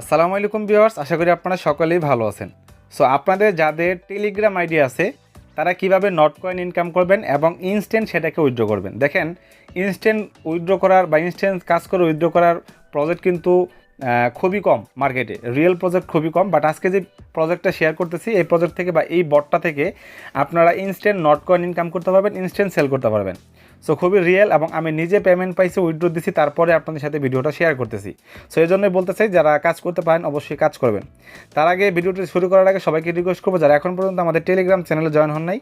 আসসালামু আলাইকুম ভিউয়ার্স, আশা করি আপনারা সকলেই ভালো আছেন। সো আপনাদের যাদের টেলিগ্রাম আইডি আছে, তারা কীভাবে নট কয়েন ইনকাম করবেন এবং ইনস্ট্যান্ট সেটাকে উইথড্র করবেন? দেখেন ইনস্ট্যান্ট উইথড্র করার বা ইনস্ট্যান্ট কাজ করে উইথড্র করার প্রজেক্ট কিন্তু খুবই কম মার্কেটে রিয়েল প্রজেক্ট খুবই কম বাট আজকে যে প্রজেক্টটা শেয়ার করতেছি, এই প্রজেক্ট থেকে বা এই বটটা থেকে আপনারা ইনস্ট্যান্ট নট কয়েন ইনকাম করতে পারবেন ইনস্ট্যান্ট সেল করতে পারবেন। সো খুবই রিয়েল এবং আমি নিজে পেমেন্ট পাইছি উইথড্র দিছি, তারপরে আপনাদের সাথে ভিডিওটা শেয়ার করতেছি। সো এই জন্যই বলতে চাই যারা কাজ করতে পারেন, অবশ্যই কাজ করবেন। তার আগে ভিডিওটি শুরু করার আগে সবাইকে রিকোয়েস্ট করব, যারা এখন পর্যন্ত আমাদের টেলিগ্রাম চ্যানেলে জয়েন হন নাই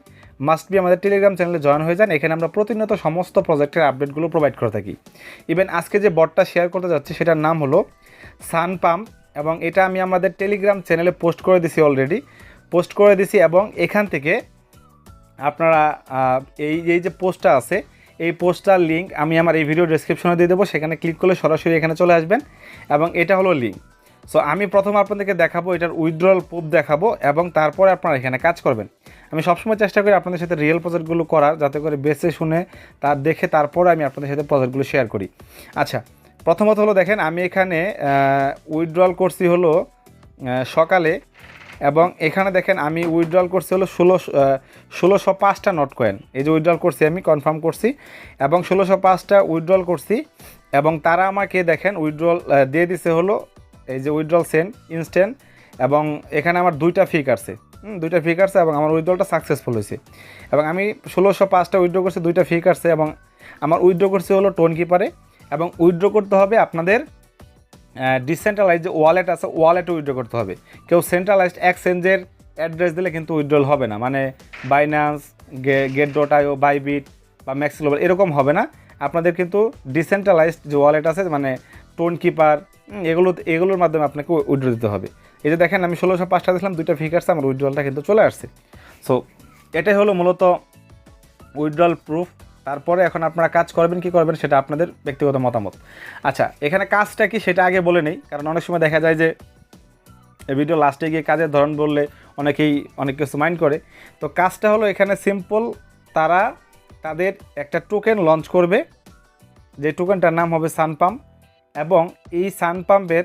মাস্ট বি আমাদের টেলিগ্রাম চ্যানেলে জয়েন হয়ে যান। এখানে আমরা প্রতিনিয়ত সমস্ত প্রজেক্টের আপডেটগুলো প্রোভাইড করে থাকি। ইভেন আজকে যে বটটা শেয়ার করতে যাচ্ছি, সেটার নাম হলো সান পাম্প এবং এটা আমি আমাদের টেলিগ্রাম চ্যানেলে পোস্ট করে দিছি অলরেডি পোস্ট করে দিছি এবং এখান থেকে আপনারা এই এই যে পোস্টটা আছে এই পোস্টটার লিঙ্ক আমি আমার এই ভিডিও ডেসক্রিপশনে দিয়ে দেবো, সেখানে ক্লিক করলে সরাসরি এখানে চলে আসবেন এবং এটা হলো লিঙ্ক সো আমি প্রথম আপনাদেরকে দেখাবো এটার উইথড্রল প্রুফ দেখাবো এবং তারপরে আপনারা এখানে কাজ করবেন। আমি সবসময় চেষ্টা করি আপনাদের সাথে রিয়েল প্রজেক্টগুলো করার, যাতে করে বেসে শুনে তার দেখে তারপরে আমি আপনাদের সাথে প্রজেক্টগুলো শেয়ার করি। আচ্ছা প্রথমত হলো দেখেন, আমি এখানে উইথড্রল করছি হলো সকালে এবং এখানে দেখেন আমি উইথড্রল করছি হলো ষোলো ষোলোশো পাঁচটা নট কয়েন এই যে উইথড্রল করছি আমি কনফার্ম করছি। এবং ষোলোশো পাঁচটা উইথড্রল করছি এবং তারা আমাকে দেখেন উইথড্রল দিয়ে দিছে হলো এই যে উইথড্রল সেন্ড ইনস্ট্যান্ট এবং এখানে আমার দুইটা ফি কাটছে। হুম, দুইটা ফি কাটছে এবং আমার উইথড্রলটা সাকসেসফুল হয়েছে। এবং আমি ষোলোশো পাঁচটা উইথড্র করছি দুইটা ফি কাটছে এবং আমার উইথড্র করছে হলো টোন কিপারে। এবং উইথড্র করতে হবে আপনাদের ডিসেন্ট্রালাইজ যে ওয়ালেট আছে ওয়ালেটে উইথড্র করতে হবে। কেউ সেন্ট্রালাইজড এক্সচেঞ্জের অ্যাড্রেস দিলে কিন্তু উইথড্রল হবে না। মানে Binance gate dot IO Bybit বা ম্যাক্স গ্লোবাল এরকম হবে না। আপনাদের কিন্তু ডিসেন্ট্রালাইজড যে ওয়ালেট আছে মানে টোন কিপার এগুলো, এগুলোর মাধ্যমে আপনাকে উইথড্র দিতে হবে। এই যে দেখেন, আমি ষোলোশো পাঁচটা দিলাম দুইটা ফিগার্স আমার উইথড্রলটা কিন্তু চলে আসছে। সো এটাই হলো মূলত উইথড্রল প্রুফ তারপরে এখন আপনারা কাজ করবেন, কি করবেন সেটা আপনাদের ব্যক্তিগত মতামত। আচ্ছা এখানে কাজটা কি সেটা আগে বলে নেই, কারণ অনেক সময় দেখা যায় যে ভিডিও লাস্টে গিয়ে কাজের ধরন বললে অনেকেই, অনেক কিছু মাইন্ড করে। তো কাজটা হলো এখানে সিম্পল তারা তাদের একটা টোকেন লঞ্চ করবে, যে টোকেনটার নাম হবে সানপাম্প এবং এই সানপাম্পের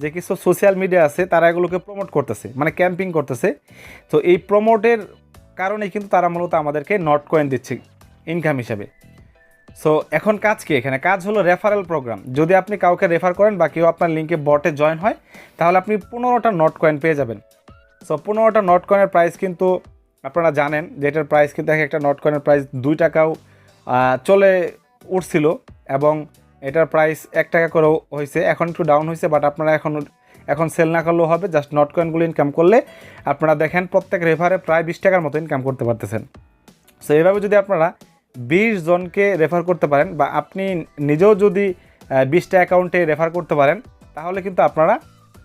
যে কিছু সোশ্যাল মিডিয়া আছে, তারা এগুলোকে প্রমোট করতেছে মানে ক্যাম্পিং করতেছে। তো এই প্রমোটের কারণে কিন্তু তারা মূলত আমাদেরকে নট কয়েন দিচ্ছে। ইনকাম হিসাবে। সো এখন কাজ কি? এখানে কাজ হলো রেফারেল প্রোগ্রাম যদি আপনি কাউকে রেফার করেন বা কেউ আপনার লিঙ্কে বটে জয়েন হয়, তাহলে আপনি পনেরোটা নট কয়েন পেয়ে যাবেন। সো পনেরোটা নট কয়েনের প্রাইস কিন্তু আপনারা জানেন যে এটার প্রাইস কিন্তু এক একটা নট কয়েনের প্রাইস দুই টাকাও চলে উঠছিল এবং এটার প্রাইস এক টাকা করেও হয়েছে এখন একটু ডাউন হয়েছে বাট আপনারা এখন এখন সেল না করলেও হবে। জাস্ট নট কয়েনগুলো ইনকাম করলে আপনারা দেখেন প্রত্যেক রেফারে প্রায় বিশ টাকার মতো ইনকাম করতে পারতেছেন। সো এইভাবে যদি আপনারা বিশ জনকে রেফার করতে পারেন বা আপনি নিজেও যদি বিশটা অ্যাকাউন্টে রেফার করতে পারেন, তাহলে কিন্তু আপনারা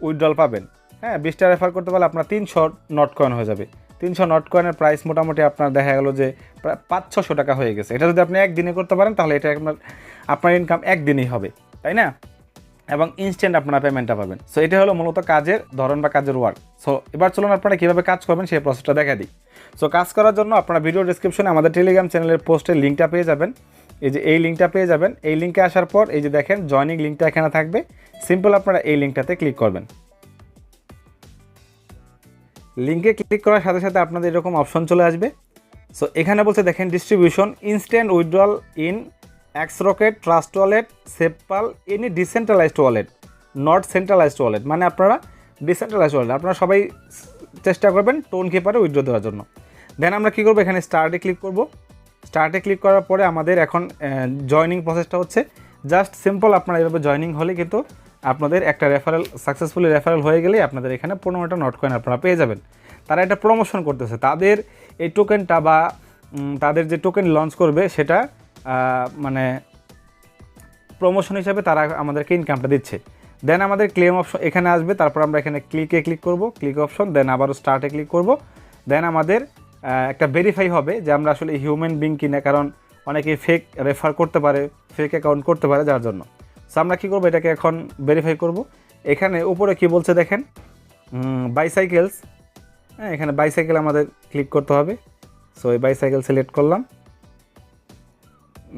উইথড্রল পাবেন। হ্যাঁ বিশটা রেফার করতে পারলে আপনার তিনশো নট কয়েন হয়ে যাবে। তিনশো নট কয়েনের প্রাইস মোটামুটি আপনার দেখা গেল যে প্রায় পাঁচ, ছশো টাকা হয়ে গেছে। এটা যদি আপনি একদিনে করতে পারেন, তাহলে এটা আপনার আপনার ইনকাম একদিনেই হবে। তাই না? এবং ইনস্ট্যান্ট আপনারা পেমেন্টটা পাবেন। সো এটা হলো মূলত কাজের ধরন বা কাজের ওয়ার্ক সো এবার চলুন আপনারা কীভাবে কাজ করবেন সেই প্রসেসটা দেখা দিই। সো কাজ করার জন্য আপনারা ভিডিও ডিসক্রিপশনে আমাদের টেলিগ্রাম চ্যানেলের পোস্টের লিঙ্কটা পেয়ে যাবেন। এই যে এই লিঙ্কটা পেয়ে যাবেন। এই লিঙ্কে আসার পর এই যে দেখেন জয়নিং লিঙ্কটা এখানে থাকবে। সিম্পল আপনারা এই লিঙ্কটাতে ক্লিক করবেন। লিঙ্কে ক্লিক করার সাথে সাথে আপনাদের এরকম অপশন চলে আসবে। সো এখানে বলছে দেখেন distribution instant withdrawal in X rocket Trust wallet SafePal any decentralised wallet not centralised wallet মানে আপনারা ডিসেন্ট্রালাইজড ওয়ালেট আপনারা সবাই চেষ্টা করবেন টোন কিপারে উইথড্র দেওয়ার জন্য। দেন আমরা কী করব? এখানে স্টার্টে ক্লিক করব। স্টার্টে ক্লিক করার পরে আমাদের এখন জয়নিং প্রসেসটা হচ্ছে। জাস্ট সিম্পল আপনারা এভাবে জয়নিং হলে কিন্তু আপনাদের একটা রেফারেল সাকসেসফুলি রেফারেল হয়ে গেলেই আপনাদের এখানে পনেরোটা নট কয়েন আপনারা পেয়ে যাবেন। তারা এটা প্রমোশন করতেছে। তাদের এই টোকেনটা বা তাদের যে টোকেন লঞ্চ করবে সেটা মানে প্রমোশন হিসাবে তারা আমাদেরকে ইনকামটা দিচ্ছে। দেন আমাদের ক্লেম অপশন এখানে আসবে, তারপর আমরা এখানে ক্লিকে ক্লিক করব ক্লিক অপশন দেন আবারও স্টার্টে ক্লিক করব। দেন আমাদের একটা ভেরিফাই হবে যে আমরা আসলে হিউম্যান বিং কিনা, কারণ অনেকে ফেক রেফার করতে পারে ফেক অ্যাকাউন্ট করতে পারে যার জন্য। সো আমরা কী করব, এটাকে এখন ভেরিফাই করব। এখানে উপরে কি বলছে দেখেন? বাইসাইকেলস হ্যাঁ এখানে বাইসাইকেল আমাদের ক্লিক করতে হবে। সো এই বাইসাইকেল সিলেক্ট করলাম।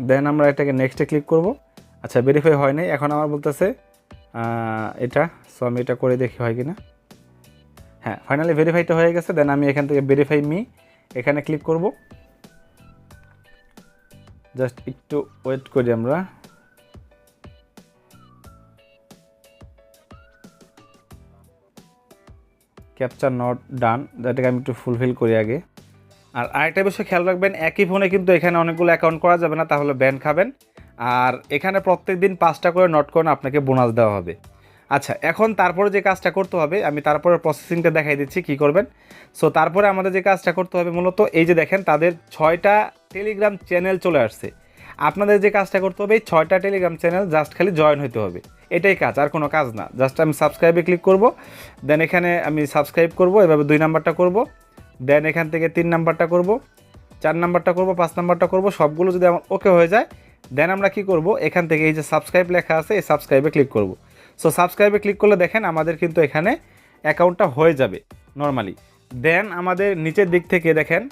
দেন আমরা এটাকে নেক্সটে ক্লিক করব। আচ্ছা ভেরিফাই হয় নাই। এখন আমার বলতেছে এটা। সো আমি এটা করে দেখি হয় কি না হ্যাঁ ফাইনালি ভেরিফাইটা হয়ে গেছে। দেন আমি এখান থেকে ভেরিফাই মি এখানে ক্লিক করব। জাস্ট একটু ওয়েট করি আমরা। ক্যাপচার নট ডান যেটাকে আমি একটু ফুলফিল করি আগে। আর আরেকটা বিষয় খেয়াল রাখবেন, একই ফোনে কিন্তু এখানে অনেকগুলো অ্যাকাউন্ট করা যাবে না তাহলে ব্যান খাবেন। আর এখানে প্রত্যেক দিন পাঁচটা করে নট কয়েন আপনাকে বোনাস দেওয়া হবে। আচ্ছা এখন তারপরে যে কাজটা করতে হবে, আমি তারপরে প্রসেসিংটা দেখাই দিচ্ছি, কি করবেন? সো তারপরে আমাদের যে কাজটা করতে হবে মূলত, এই যে দেখেন, তাদের ছয়টা টেলিগ্রাম চ্যানেল চলে আসছে। আপনাদের যে কাজটা করতে হবে, এই ছয়টা টেলিগ্রাম চ্যানেল জাস্ট খালি জয়েন হতে হবে। এটাই কাজ, আর কোনো কাজ না। জাস্ট আমি সাবস্ক্রাইবে ক্লিক করব দেন এখানে আমি সাবস্ক্রাইব করব, এভাবে দুই নাম্বারটা করব। দেন এখান থেকে তিন নাম্বারটা করব, চার নাম্বারটা করব, পাঁচ নাম্বারটা করব, সবগুলো যদি আমার ওকে হয়ে যায় দেন আমরা কি করব? এখান থেকে এই যে সাবস্ক্রাইব লেখা আছে, এই সাবস্ক্রাইবে ক্লিক করব। সো সাবস্ক্রাইবে ক্লিক করলে দেখেন আমাদের কিন্তু এখানে অ্যাকাউন্টটা হয়ে যাবে নর্মালি দেন আমাদের নিচের দিক থেকে দেখেন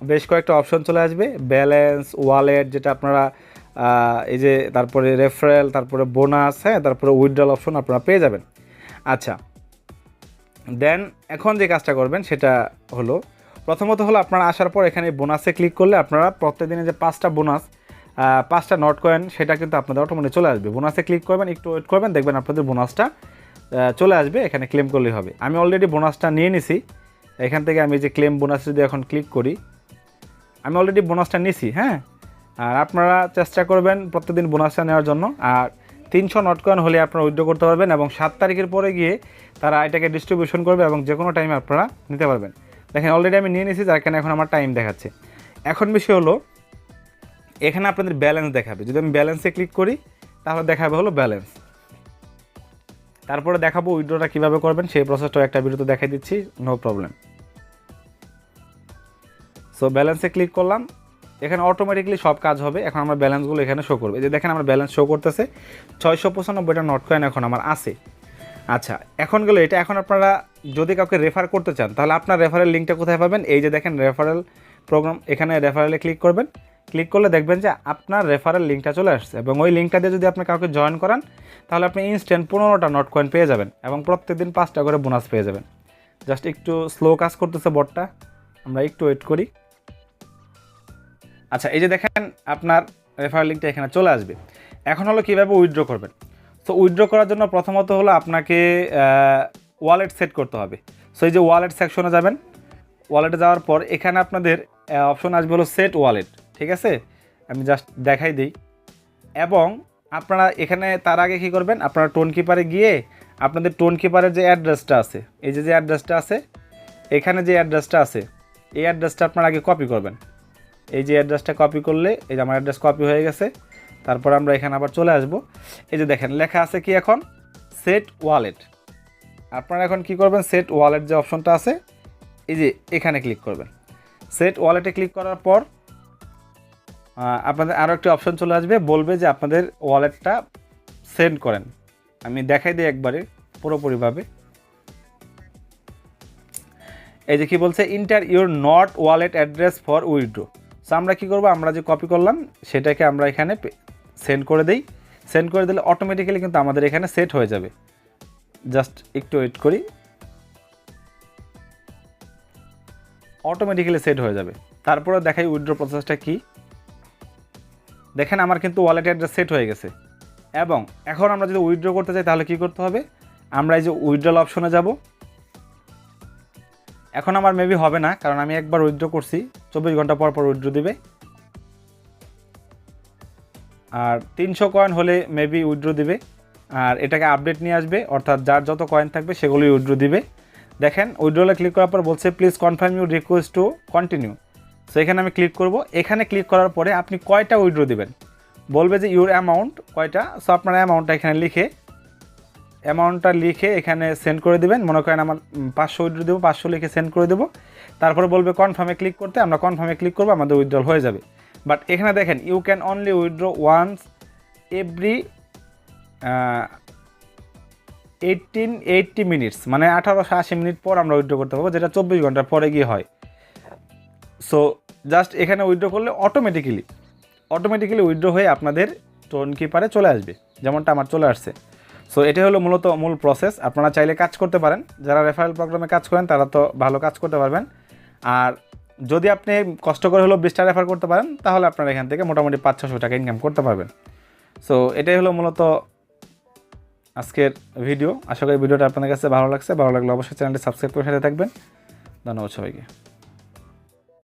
বেশ কয়েকটা অপশন চলে আসবে ব্যালেন্স ওয়ালেট যেটা আপনারা এই যে তারপরে রেফারেল তারপরে বোনাস হ্যাঁ তারপরে উইথড্রল অপশন আপনারা পেয়ে যাবেন। আচ্ছা দেন এখন যে কাজটা করবেন, সেটা হলো, প্রথমত হলো আপনারা আসার পর এখানে বোনাসে ক্লিক করলে আপনারা প্রত্যেকদিনে যে পাঁচটা বোনাস পাঁচটা নট কয়েন সেটা কিন্তু আপনাদের অটোমেটিক চলে আসবে। বোনাসে ক্লিক করবেন, একটু ওয়েট করবেন, দেখবেন আপনাদের বোনাসটা চলে আসবে, এখানে ক্লেম করলেই হবে। আমি অলরেডি বোনাসটা নিয়ে নিছি। এখান থেকে আমি যে ক্লেম বোনাস যদি এখন ক্লিক করি, আমি অলরেডি বোনাসটা নিছি হ্যাঁ? আর আপনারা চেষ্টা করবেন প্রত্যেকদিন বোনাসটা নেওয়ার জন্য। আর তিনশো নট কয়েন হলে আপনারা উইথড্র করতে পারবেন এবং সাত তারিখের পরে গিয়ে তারা এটাকে ডিস্ট্রিবিউশন করবে এবং যে কোনো টাইমে আপনারা নিতে পারবেন। দেখেন অলরেডি আমি নিয়ে নিয়েছি যার কারণে এখন আমার টাইম দেখাচ্ছে। এখন বিষয় হলো, এখানে আপনাদের ব্যালেন্স দেখাবে। যদি আমি ব্যালেন্সে ক্লিক করি, তাহলে দেখাবে হলো ব্যালেন্স তারপরে দেখাবো উইড্রোটা কীভাবে করবেন, সেই প্রসেসটাও একটা ভিডিওতে দেখাই দিচ্ছি নো প্রবলেম সো ব্যালেন্সে ক্লিক করলাম এখানে অটোমেটিকলি সব কাজ হবে। এখন আমার ব্যালেন্সগুলো এখানে শো করবে। যে দেখেন আমার ব্যালেন্স শো করতেছে। ছয়শো পঁচানব্বইটা নট কয়েন এখন আমার আছে। আচ্ছা এখন গেলো এটা। এখন আপনারা যদি কাউকে রেফার করতে চান, তাহলে আপনার রেফারেল লিঙ্কটা কোথায় পাবেন? এই যে দেখেন রেফারেল প্রোগ্রাম এখানে রেফারেলে ক্লিক করবেন। ক্লিক করলে দেখবেন যে আপনার রেফারেল লিঙ্কটা চলে আসছে এবং ওই লিঙ্কটা দিয়ে যদি আপনি কাউকে জয়েন করান, তাহলে আপনি ইনস্ট্যান্ট পনেরোটা নট কয়েন পেয়ে যাবেন এবং প্রত্যেকদিন পাঁচটা করে বোনাস পেয়ে যাবেন। জাস্ট একটু স্লো কাজ করতেছে বটটা আমরা একটু ওয়েট করি। আচ্ছা এই যে দেখেন আপনার রেফারেল লিঙ্কটা এখানে চলে আসবে। এখন হলো কীভাবে উইথড্র করবেন? সো উইথড্র করার জন্য প্রথমত হলো আপনাকে ওয়ালেট সেট করতে হবে। সো এই যে ওয়ালেট সেকশনে যাবেন। ওয়ালেটে যাওয়ার পর এখানে আপনাদের অপশন আসবে হলো সেট ওয়ালেট ঠিক আছে? আমি জাস্ট দেখাই দিই। এবং আপনারা এখানে তার আগে কী করবেন? আপনারা টোন কিপারে গিয়ে আপনাদের টোন কিপারের যে অ্যাড্রেসটা আছে, এই যে যে অ্যাড্রেসটা আছে, এখানে যে অ্যাড্রেসটা আছে, এই অ্যাড্রেসটা আপনারা আগে কপি করবেন। এই যে অ্যাড্রেসটা কপি করলে, এই যে আমার অ্যাড্রেস কপি হয়ে গেছে। তারপর আমরা এখানে আবার চলে আসব। এই যে দেখেন, লেখা আছে কি এখন? সেট ওয়ালেট আপনারা এখন কি করবেন? সেট ওয়ালেট যে অপশনটা আছে, এই যে এখানে ক্লিক করবেন। সেট ওয়ালেটে ক্লিক করার পর আপনাদের আরও একটি অপশন চলে আসবে, বলবে যে আপনাদের ওয়ালেটটা সেন্ড করেন। আমি দেখাই দিই একবারে, পুরোপুরিভাবে। এই যে কি বলছে? Enter your not wallet address for withdraw so আমরা কি করব? আমরা যে কপি করলাম, সেটাকে আমরা এখানে সেন্ড করে দেই। সেন্ড করে দিলে অটোমেটিক্যালি কিন্তু আমাদের এখানে সেট হয়ে যাবে। জাস্ট একটু ওয়েট করি। অটোমেটিক্যালি সেট হয়ে যাবে। তারপরে দেখাই উইথড্র প্রসেসটা কি। দেখেন আমার কিন্তু ওয়ালেট অ্যাড্রেস সেট হয়ে গেছে। এবং এখন আমরা যদি উইড্রো করতে চাই, তাহলে কি করতে হবে? আমরা এই যে উইথড্রল অপশনে যাব। এখন আমার মেবি হবে না, কারণ আমি একবার উইথড্র করছি। চব্বিশ ঘণ্টা পর পর উইথড্র দিবে। আর তিনশো কয়েন হলে মেবি উইড্রো দিবে। আর এটাকে আপডেট নিয়ে আসবে, অর্থাৎ যার যত কয়েন থাকবে সেগুলোই উইথড্র দিবে। দেখেন উইথড্রলে ক্লিক করার পর বলছে please confirm you request to continue so এখানে আমি ক্লিক করব। এখানে ক্লিক করার পরে আপনি কয়টা উইথড্র দিবেন? বলবে যে ইউর অ্যামাউন্ট কয়টা? সো আপনার অ্যামাউন্টটা এখানে লিখে অ্যামাউন্টটা লিখে এখানে সেন্ড করে দেবেন। মনে করেন আমার পাঁচশো উইড্রো দেবো, পাঁচশো লিখে সেন্ড করে দেবো। তারপরে বলবে কনফার্মে ক্লিক করতে, আমরা কনফার্মে ক্লিক করব, আমাদের উইথড্রল হয়ে যাবে। বাট এখানে দেখেন you can only withdraw once every eighteen eighty minutes মানে আঠারোশো আশি মিনিট পর আমরা উইথড্র করতে পারব, যেটা চব্বিশ ঘণ্টার পরে গিয়ে হয়। সো জাস্ট এখানে উইথড্র করলে অটোমেটিক্যালি অটোমেটিক্যালি উইথড্র হয়ে আপনাদের টোন কিপারে চলে আসবে। যেমনটা আমার চলে আসছে। সো এটাই হলো মূলত মূল প্রসেস আপনারা চাইলে কাজ করতে পারেন। যারা রেফারেল প্রোগ্রামে কাজ করেন, তারা তো ভালো কাজ করতে পারবেন। আর যদি আপনি কষ্ট করে হলেও বিশটা রেফার করতে পারেন, তাহলে আপনারা এখান থেকে মোটামুটি পাঁচ ছশো টাকা ইনকাম করতে পারবেন। সো এটাই হলো মূলত আজকের ভিডিও আশা করি ভিডিওটা আপনাদের কাছে ভালো লাগছে। ভালো লাগলে অবশ্যই চ্যানেলটি সাবস্ক্রাইব করে সাথে থাকবেন। ধন্যবাদ সবাইকে।